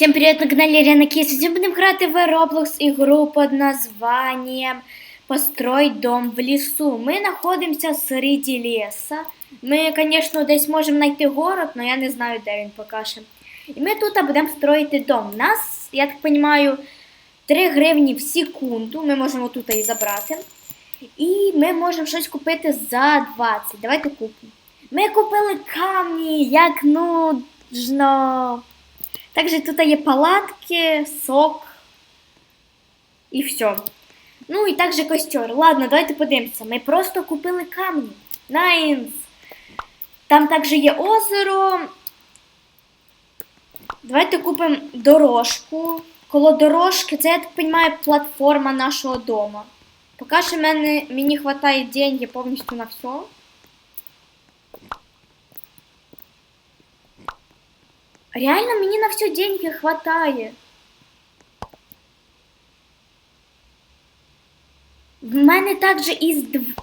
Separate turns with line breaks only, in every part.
Всем привет, на канале Рена Кис. Сегодня будем грати в Roblox игру под названием «Построить дом в лесу». Мы находимся среди леса. Ми, конечно, десь можемо знайти город, но я не знаю, де він поки що. І ми тут будемо строїти дом. У нас, я так розумію, 3 гривні в секунду. Ми можемо тут і забрати. І ми можемо щось купити за 20. Давайте купимо. Ми купили камні, як нужно. Также тут є палатки, сок і все. Ну і також костер. Ладно, давайте подивимося. Ми просто купили камні. Найнс. Там також є озеро. Давайте купимо дорожку. Коло дорожки, це, я так розумію, платформа нашого дому. Поки що мені вистачає деньги повністю на все. Реально мені на все деньги хватає. В мене також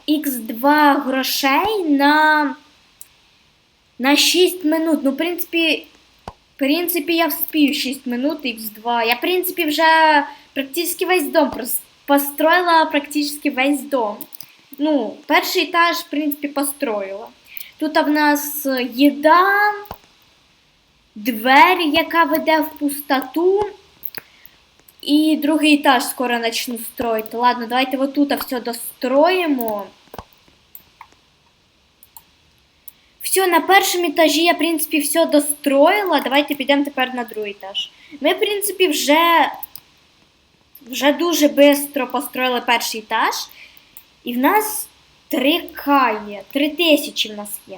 X2 грошей на, на 6 минут. Ну, в принципі, в принципі, я вспію 6 минут X2. Я, в принципі, вже практично весь дом построила практично весь дом. Ну, перший етаж, в принципі, построїла. Тут в нас їда, двері, яка веде в пустоту. І другий етаж скоро почну строїти. Ладно, давайте отут все достроїмо. Все, на першому етажі я, в принципі, все достроїла. Давайте підемо тепер на другий етаж. Ми, в принципі, вже, вже дуже швидко построїли перший етаж. І в нас 3К є, 3 тисячі в нас є.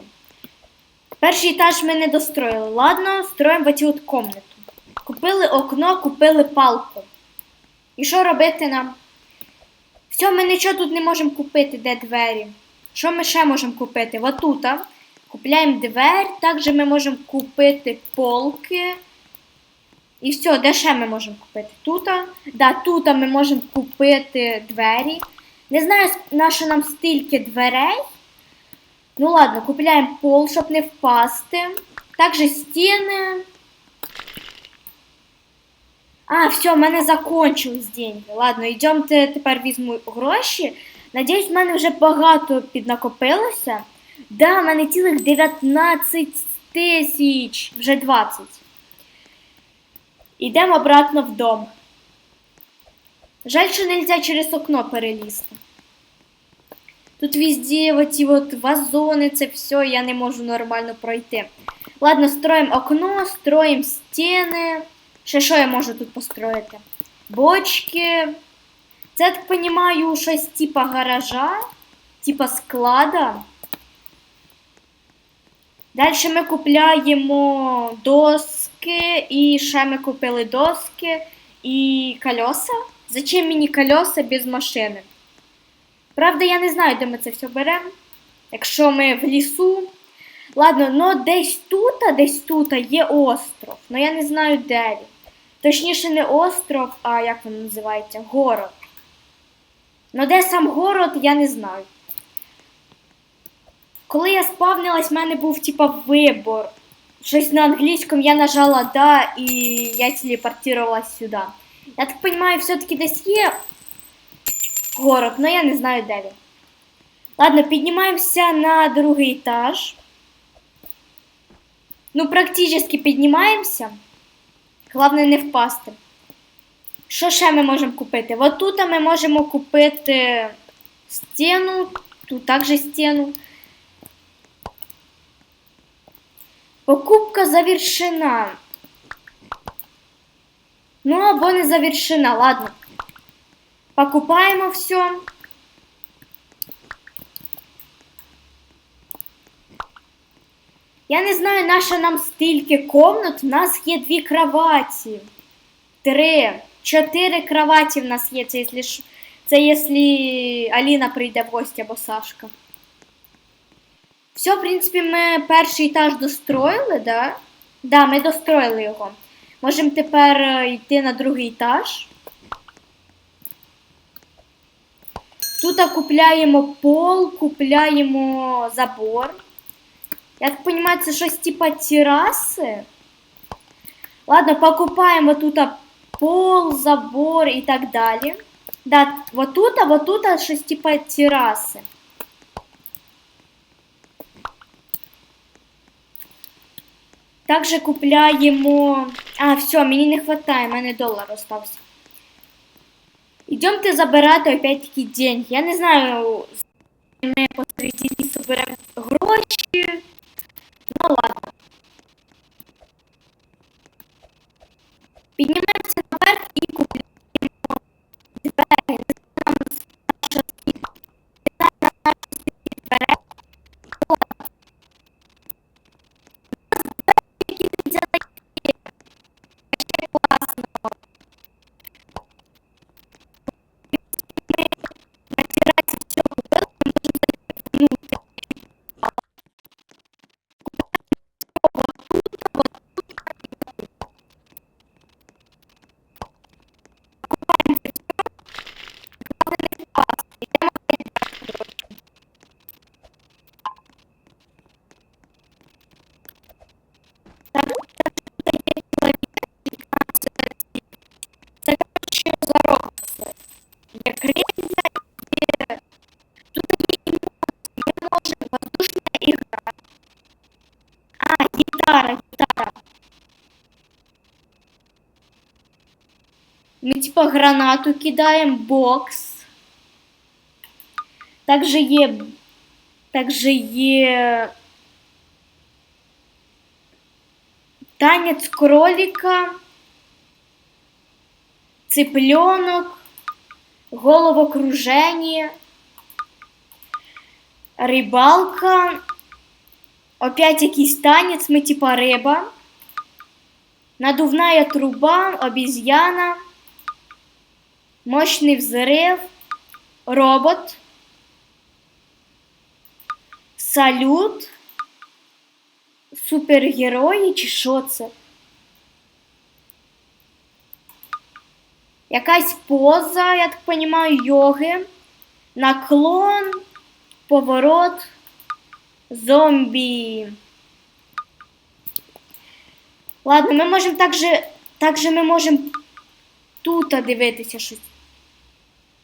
Перший етаж ми не достроїли. Ладно, строїмо от комнату. Купили окно, купили палку. І що робити нам? Все, ми нічого тут не можемо купити, де двері. Що ми ще можемо купити? Отута. Купляємо двері, також ми можемо купити полки. І все, де ще ми можемо купити? Тута. Да, тут ми можемо купити двері. Не знаю, на що нам стільки дверей. Ну ладно, купляємо пол, щоб не впасти. Також стіни. А, все, в мене закончились деньги. Ладно, йдемте тепер візьму гроші. Надіюсь, в мене вже багато піднакопилося. Да, в мене цілих 19 тисяч, вже 20. Йдемо обратно в дом. Жаль, що нельзя через окно перелізти. Тут везде оці от вазони, це все, я не можу нормально пройти. Ладно, строїмо окно, строїмо стіни. Ще що я можу тут построїти? Бочки. Це, я так розумію, щось типа гаража, типа склада. Далі ми купляємо доски, і ще ми купили доски і колеса. Зачем мені колеса без машини? Правда, я не знаю, де ми це все беремо. Якщо ми в лісу. Ладно, ну десь тут, десь тут є остров. Ну я не знаю де він. Точніше, не остров, а як він називається? Город. Ну де сам город, я не знаю. Коли я спавнилась, в мене був типа вибор. Щось на англійському я нажала да і я телепортувалась сюди. Я так розумію, все-таки десь є город, но я не знаю де він. Ладно, піднімаємося на другий етаж. Ну, практично піднімаємося. Головне не впасти. Що ще ми можемо купити? От тут ми можемо купити стіну, тут також стіну. Покупка завершена. Ну, або не завершена, ладно. Покупаємо все. Я не знаю, наша нам стільки комнат. У нас є дві кроваті. Три. Чотири кроваті в нас є. Це якщо, Аліна прийде в гості або Сашка. Все, в принципі, ми перший етаж достроїли, да? Да, ми достроїли його. Можемо тепер йти на другий етаж. Тут купляємо пол, купляємо забор. Я так розумію, це щось типа тераси. Ладно, покупаем вот тут а, пол, забор и так далее. Да, вот тут, а вот тут а, щось типа терраси. Также купляємо. А, все, мені не хватає, в мене долар остався. Идемте забирати опять-таки деньги. Я не знаю, ми посередині соберемо гроші. Ну ладно. Піднімаємося наверх і купляємо Типа гранату кидаємо, бокс. Также є. Также є. Танець кролика. Цыпленок. Головокружение. Рибалка. Опять якийсь танець, ми типа риба. Надувная труба, обезьяна. Мощный взрыв. Робот. Салют. Супергерої чи що це? Якась поза, я так понимаю, йоги. Наклон. Поворот. Зомбі. Ладно, ми можемо также, также ми можемо тут дивитися щось.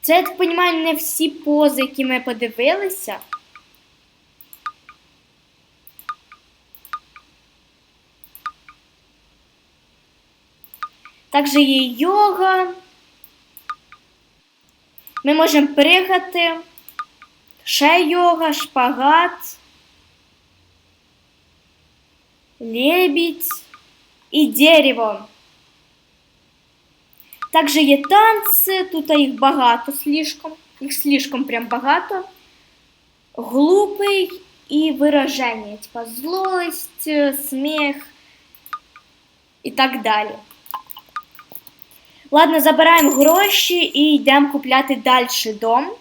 Це, я так розумію, не всі пози, які ми подивилися. Также є йога. Ми можемо пригати. Ще йога, шпагат. Лебідь і дерево. Также є танці, тут їх багато слишком. Їх слишком прям багато. Глупий і вираження, типа злость, сміх і так далі. Ладно, забираємо гроші і йдемо купляти далі дом.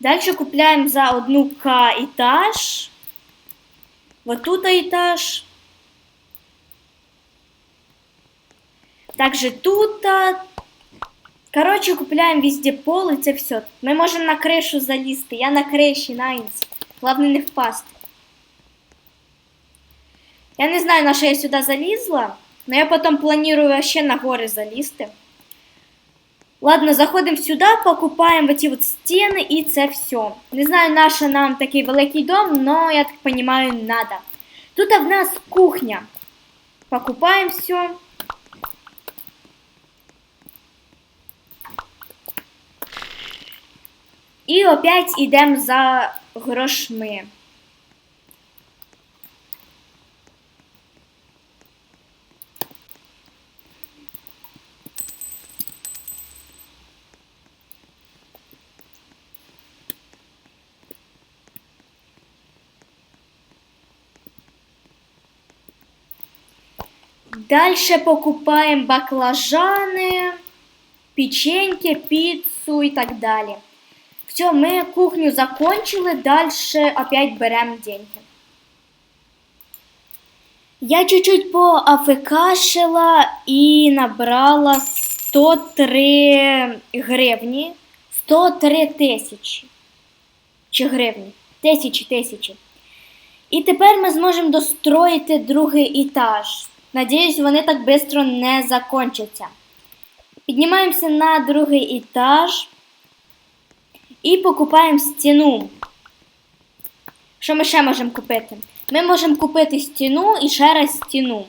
Дальше купляем за одну К этаж. Вот тут этаж. Также тут. Короче, купляем везде пол, і це все. Ми можемо на кришу залізти. Я на криші, найнс. Главное не впасти. Я не знаю, на що я сюди залізла, но я потом планирую ще на гори залізти. Ладно, заходимо сюди, покупаємо оці от стіни і це все. Не знаю, наша нам такий великий дом, але я так розумію, надо. Тут в нас кухня. Покупаємо все. І опять йдемо за грошми. Дальше покупаем баклажаны, печеньки, пиццу и так далее. Все, мы кухню закончили, дальше опять берем деньги. Я чуть-чуть поафекашила и набрала 103 гривні, 103 тисячі. чи гривні. Тисячі, тисячі. І тепер ми зможемо достроїти другий етаж. Надіюсь, вони так швидко не закончаться. Піднімаємося на другий етаж і покупаємо стіну. Що ми ще можемо купити? Ми можемо купити стіну і ще раз стіну.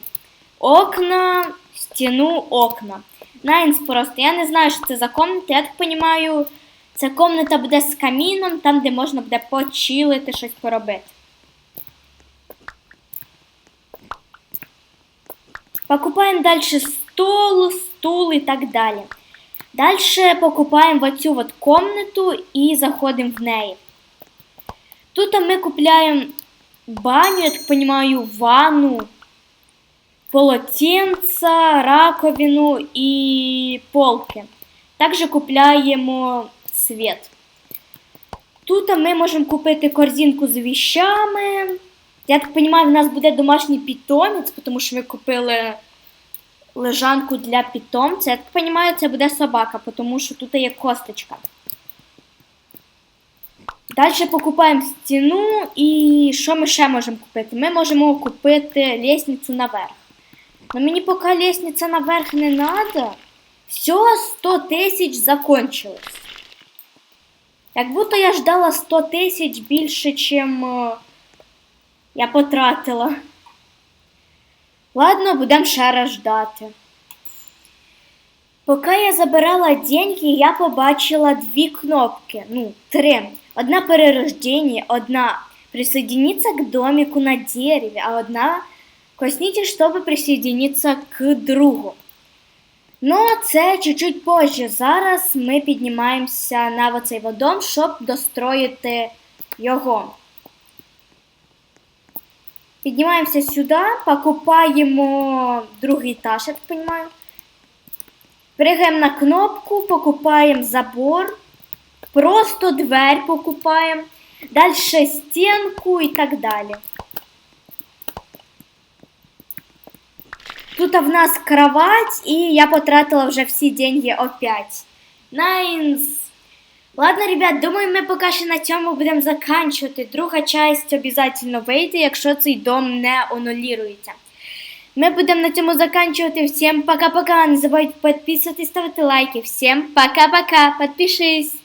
Окна, стіну, окна. Найнс просто. Я не знаю, що це за комната. Я так розумію, ця комната буде з каміном, там, де можна буде почилити, щось поробити. Покупаємо далі стол, стул і так далі. Далі покупаємо оцю от комнату і заходимо в неї. Тут ми купляємо баню, я так розумію, ванну, полотенца, раковину і полки. Також купляємо світ. Тут ми можемо купити корзинку з віщами. Я так розумію, в нас буде домашній питомець, тому що ми купили лежанку для питомця. Я так розумію, це буде собака, тому що тут є косточка. Далі покупаємо стіну і що ми ще можемо купити? Ми можемо купити лестницю наверх. Но мені поки лестниця наверх не треба. Все, 100 тисяч закончилось. Як будто я ждала 100 тисяч більше, е, я потратила. Ладно, будемо ще раз ждати. Поки я забирала деньги, я побачила дві кнопки. Ну, три. Одна перерождение, одна присоединиться к домику на дереве, а одна косните, чтобы присоединиться к другу. Ну, це чуть-чуть позже. Зараз ми піднімаємося на оцей водом, щоб достроїти його. Піднімаємося сюди, покупаємо другий етаж, я так розумію. Пригаємо на кнопку, покупаємо забор, просто дверь покупаємо, далі стінку і так далі. Тут в нас кровать, і я потратила вже всі деньги опять. Найнс. Ладно, ребят, думаю, ми поки що на цьому будемо заканчувати. Друга часть обов'язково вийде, якщо цей дом не анулюється. Ми будемо на цьому заканчувати. Всім пока-пока. Не забудьте підписуватись, ставити лайки. Всім пока-пока. Підпишись.